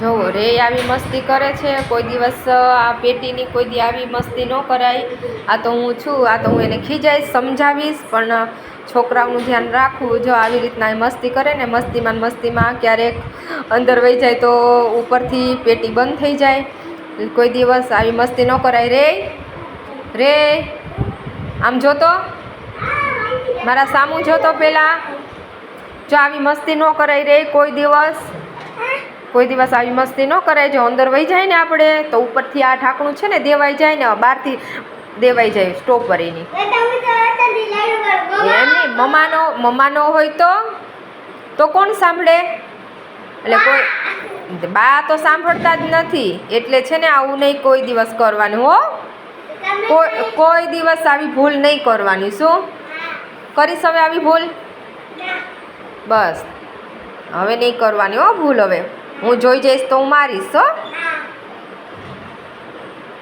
જોવો રે આવી મસ્તી કરે છે, કોઈ દિવસ આ પેટીની કોઈ દી આવી મસ્તી ન કરાય. આ તો હું છું, આ તો હું એને ખીજાઈશ, સમજાવીશ, પણ છોકરાઓનું ધ્યાન રાખવું. જો આવી રીતના મસ્તી કરે ને, મસ્તીમાં મસ્તીમાં ક્યારેક અંદર વહી જાય તો ઉપરથી પેટી બંધ થઈ જાય. કોઈ દિવસ આવી મસ્તી ન કરાય. રે રે, આમ જોતો મારા સામું જોતો પહેલાં જો આવી મસ્તી ન કરાય રે કોઈ દિવસ. કોઈ દિવસ આવી મસ્તી ન કરાય જો અંદર વહી જાય ને આપણે તો ઉપરથી આ ઢાંકણું છે ને દેવાઈ જાય ને બહારથી દેવાઈ જાય સ્ટોપર એની. એમ નહીં મમાનો મમ્માનો હોય તો તો કોણ સાંભળે? એટલે કોઈ બા તો સાંભળતા જ નથી એટલે છે ને આવું નહીં કોઈ દિવસ કરવાનું હો. કોઈ કોઈ દિવસ આવી ભૂલ નહીં કરવાની શું? કરીશ હવે આવી ભૂલ? બસ. હવે નહીં કરવાની હો ભૂલ હવે. હું જોઈ જઈશ તો હું મારીશ હો